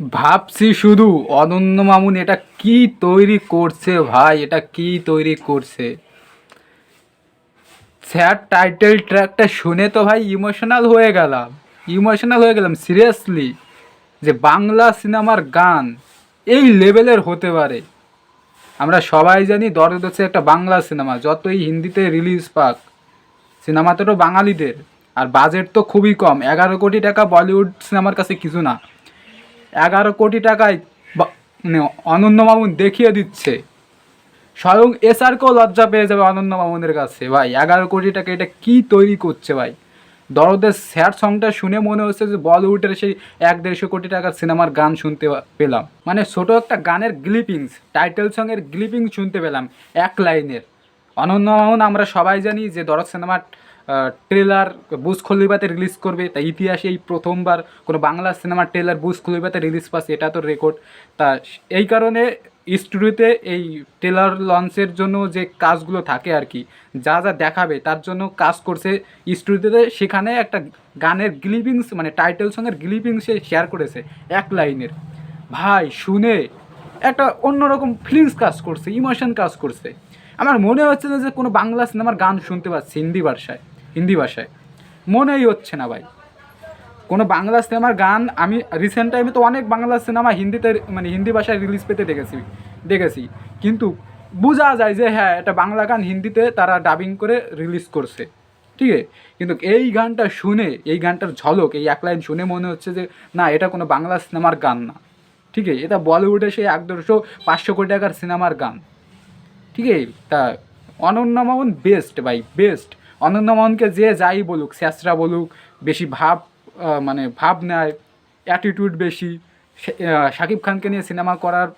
ভাবছি শুধু অনন্য মামুন, এটা কি তৈরি করছে ভাই? এটা কি তৈরি করছে? স্যার টাইটেল ট্র্যাকটা শুনে তো ভাই ইমোশনাল হয়ে গেলাম। ইমোশনাল হয়ে গেলাম সিরিয়াসলি যে বাংলা সিনেমার গান, এই লেভেলের হতে পারে। আমরা সবাই জানি দরদ হচ্ছে একটা বাংলা সিনেমা, যতই হিন্দিতে রিলিজ পাক সিনেমা তো বাঙালিদের। আর বাজেট তো খুবই কম, এগারো কোটি টাকা বলিউড সিনেমার কাছে কিছু না। এগারো কোটি টাকায় মানে অনন্য দেখিয়ে দিচ্ছে। স্বয়ং এস এসআরকেও লজ্জা পেয়ে যাবে অনন্য মামুনের কাছে। ভাই, এগারো কোটি টাকা, এটা কি তৈরি করছে ভাই? দরদের স্যাড সংটা শুনে মনে হচ্ছে যে বলিউডের সেই এক দেড়শো কোটি টাকার সিনেমার গান শুনতে পেলাম। মানে ছোট একটা গানের গ্লিপিংস টাইটেল সঙ্গের গ্লিপিংস শুনতে পেলাম, এক লাইনের। অনন্য মামুন আমরা সবাই জানি যে দরদ সিনেমার ট্রেলার বুস খলিবাতে রিলিজ করবে। তা ইতিহাসে এই প্রথমবার কোনো বাংলা সিনেমার ট্রেলার বুস খলিবাতে রিলিজ পাচ্ছে, এটা তো রেকর্ড তা এই কারণে স্টুডিওতে এই ট্রেলার লঞ্চের জন্য যে কাজগুলো থাকে আর কি, যা যা দেখাবে, তার জন্য কাজ করছে স্টুডিওতে সেখানে একটা গানের গ্লিপিংস মানে টাইটেল সঙ্গের গ্লিপিংসে শেয়ার করেছে, এক লাইনের। ভাই, শুনে একটা অন্যরকম ফিলিংস কাজ করছে ইমোশন কাজ করছে। আমার মনে হচ্ছে না যে কোনো বাংলা সিনেমার গান শুনতে পাচ্ছি হিন্দি ভাষায়। হিন্দি ভাষায়। মনেই হচ্ছে না ভাই। কোনো বাংলা সিনেমার গান আমি রিসেন্ট টাইমে তো অনেক বাংলা সিনেমা হিন্দিতে মানে হিন্দি ভাষায় রিলিজ পেতে দেখেছি দেখেছি। কিন্তু বোঝা যায় যে হ্যাঁ এটা বাংলা গান হিন্দিতে তারা ডাবিং করে রিলিজ করছে। ঠিক আছে? কিন্তু এই গানটা শুনে, এই গানটার ঝলক, এই এক লাইন শুনে মনে হচ্ছে যে না, এটা কোনো বাংলা সিনেমার গান না। ঠিক আছে? এটা বলিউডে সেই এক দেড়শো পাঁচশো কোটি টাকার সিনেমার গান। ঠিক আছে? তা অনন্য মামুন বেস্ট ভাই বেস্ট অনন্য মামুনকে যে যাই বলুক স্যাসরা বলুক, বেশি ভাব মানে ভাব নেয় অ্যাটিটিউড বেশি শাকিব খানকে নিয়ে সিনেমা করার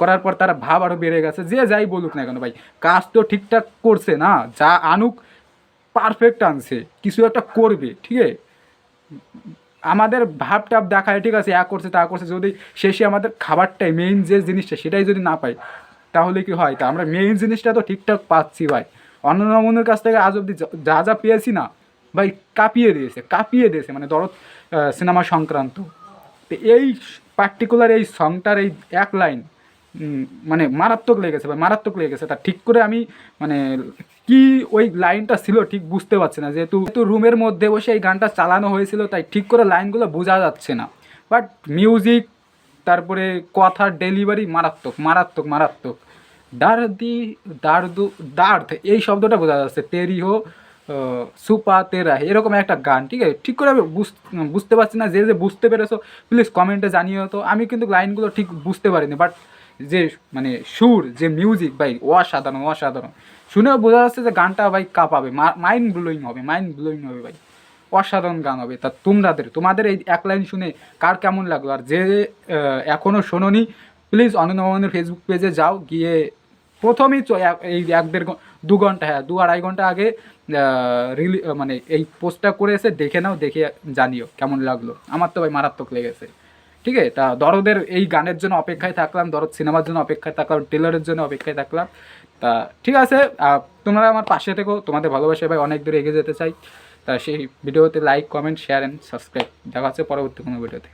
করার পর তার ভাব আরও বেড়ে গেছে, যে যাই বলুক না কেন ভাই, কাজ তো ঠিকঠাক করছে না, যা আনুক পারফেক্ট আনছে, কিছু একটা করবে, ঠিক আছে? আমাদের ভাব টাব দেখায়, ঠিক আছে এক করছে, তা করছে, যদি শেষে আমাদের খাবারটাই মেইন যে জিনিসটা, সেটাই যদি না পাই, তাহলে কি হয়? তা আমরা মেইন জিনিসটা তো ঠিকঠাক পাচ্ছি ভাই। অন্য নমনের কাছ থেকে আজ অব্দি যা- যা পেয়েছি না, ভাই, কাঁপিয়ে দিয়েছে কাঁপিয়ে দিয়েছে মানে দরদ সিনেমা সংক্রান্ত। তো এই পার্টিকুলার এই সংটার এই এক লাইন মানে মারাত্মক লেগেছে, ভাই, মারাত্মক লেগেছে। তা ঠিক করে আমি মানে কি ওই লাইনটা ছিল ঠিক বুঝতে পারছি না। যেহেতু যেহেতু রুমের মধ্যে বসে এই গানটা চালানো হয়েছিল, তাই ঠিক করে লাইনগুলো বোঝা যাচ্ছে না। বাট মিউজিক তারপরে কথার ডেলিভারি মারাত্মক মারাত্মক মারাত্মক। দার্দি, দার্দু, দার্থ, এই শব্দটা বোঝা যাচ্ছে। তেরি হো সুপা তেরা এরকম একটা গান, ঠিক আছে? ঠিক করে আমি বুঝ- বুঝতে পারছি না, যে যে বুঝতে পেরেছ প্লিজ কমেন্টে জানিও তো। আমি কিন্তু লাইনগুলো ঠিক বুঝতে পারিনি বাট যে মানে সুর, যে মিউজিক ভাই, অসাধারণ অসাধারণ। শুনেও বোঝা যাচ্ছে যে গানটা, ভাই, কাঁপাবে মাইন্ড ব্লোয়িং হবে মাইন্ড ব্লোয়িং হবে, ভাই। অসাধারণ গান হবে। তা তোমরাদের, তোমাদের এই এক লাইন শুনে কার কেমন লাগল? আর যে এখনও এখনও শোনোনি প্লিজ ভবনের ফেসবুক পেজে যাও, গিয়ে প্রথমেই এই এক দেড় দু ঘণ্টা হ্যাঁ দু আড়াই ঘণ্টা আগে রিলি মানে এই পোস্টটা করে এসে দেখে নাও, দেখে জানিও কেমন লাগল। আমার তো ভাই মারাত্মক লেগেছে। ঠিক আছে? তা দরদের এই গানের জন্য অপেক্ষায় থাকলাম, দরদ সিনেমার জন্য অপেক্ষায় থাকলাম টেলারের জন্য অপেক্ষায় থাকলাম। তা ঠিক আছে তোমরা আমার পাশে থেকো, তোমাদের ভালোবাসা ভাই অনেক দূরে এগিয়ে যেতে চাই। তা সেই ভিডিওতে like comment share and subscribe দেখা হচ্ছে পরবর্তী কোনো ভিডিওতে।